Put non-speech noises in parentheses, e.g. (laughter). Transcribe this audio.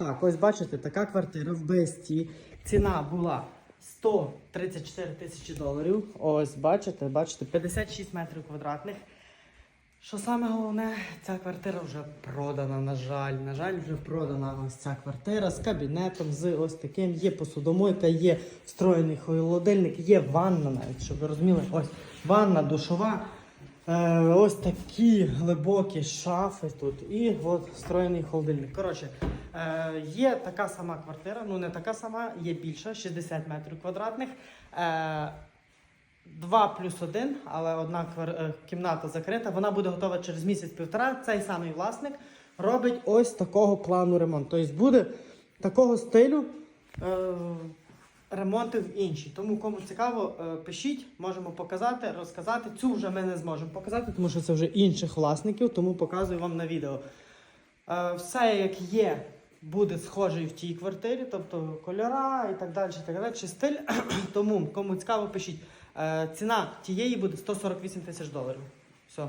Так, ось бачите, така квартира в БСТ. Ціна була 134 тисячі доларів. Ось бачите, бачите, 56 метрів квадратних. Що саме головне, ця квартира вже продана, на жаль. На жаль, вже продана ось ця квартира з кабінетом, з ось таким. Є посудомойка, є встроєний холодильник, є ванна навіть, щоб ви розуміли. Ось ванна, душова. Е, ось такі глибокі шафи тут. І от встроєний холодильник. Коротше, е, є така сама квартира, ну не така сама, є більша, 60 метрів квадратних. Е, 2 плюс 1, але одна е, кімната закрита. Вона буде готова через місяць-півтора. Цей самий власник робить ось такого плану ремонт. Тобто буде такого стилю е, ремонти в інші. Тому кому цікаво, е, пишіть, можемо показати, розказати. Цю вже ми не зможемо показати, тому що це вже інших власників, тому показую вам на відео. Е, все як є. Буде схожий в тій квартирі, тобто кольора і так далі, так далі, стиль. (clears throat) Тому кому цікаво, пишіть. Е, ціна тієї буде 148 тисяч доларів. Все.